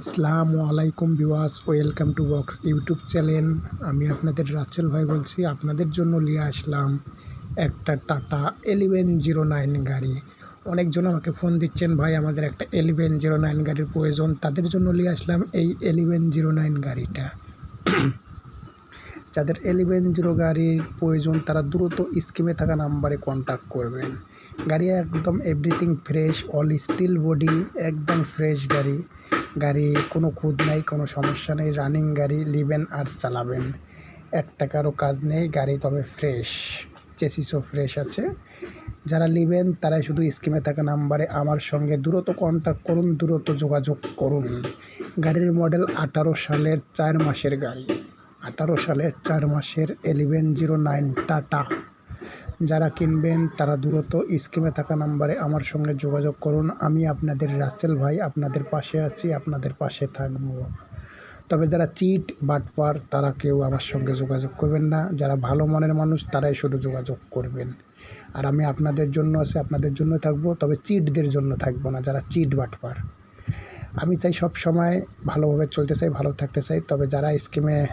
আসসালামু আলাইকুম বিওয়াস welcome to box YouTube channel. আমি আপনাদের রাচেল ভাই বলছি, আপনাদের জন্য নিয়ে আসলাম একটা টাটা এলিভেন জিরো নাইন গাড়ি। অনেকজন আমাকে ফোন দিচ্ছেন, ভাই, আমাদের একটা এলিভেন জিরো নাইন গাড়ির প্রয়োজন। তাদের জন্য নিয়ে আসলাম এই এলিভেন জিরো নাইন গাড়িটা। যাদের এলিভেন জিরো গাড়ির প্রয়োজন, তারা দ্রুত স্কিমে থাকা নাম্বারে কন্ট্যাক্ট করবেন। গাড়ি একদম everything fresh all steel body একদম ফ্রেশ গাড়ি। গাড়ি, কোনো খুদ নাই, কোনো সমস্যা নেই রানিং গাড়ি লিবেন আর চালাবেন। এক টাকারও কাজ নেই, গাড়ি তবে ফ্রেশ চেসিসও ফ্রেশ আছে। যারা নেবেন তারাই শুধু স্কিমে থাকা নাম্বারে আমার সঙ্গে দ্রুত কন্ট্যাক্ট করুন, দ্রুত যোগাযোগ করুন। গাড়ির মডেল আঠারো সালের চার মাসের গাড়ি। আঠারো সালের চার মাসের এলিভেন জিরো নাইন টাটা। যারা কিনবেন, তারা দ্রুত স্কিমে থাকা নাম্বারে আমার সঙ্গে যোগাযোগ করুন। আমি আপনাদের রাসেল ভাই, আপনাদের পাশে আছি, আপনাদের পাশে থাকব। তবে যারা চিট, বাটপার, তারা কেউ আমার সঙ্গে যোগাযোগ করবেন না। যারা ভালো মনের মানুষ, তারাই শুধু যোগাযোগ করবেন। আর আমি আপনাদের জন্য আছি, আপনাদের জন্য থাকব, তবে চিটদের জন্য থাকব না, যারা চিট, বাটপার। আমি চাই সব সময় ভালোভাবে চলতে চাই, ভালো থাকতে চাই, তবে যারা স্কিমে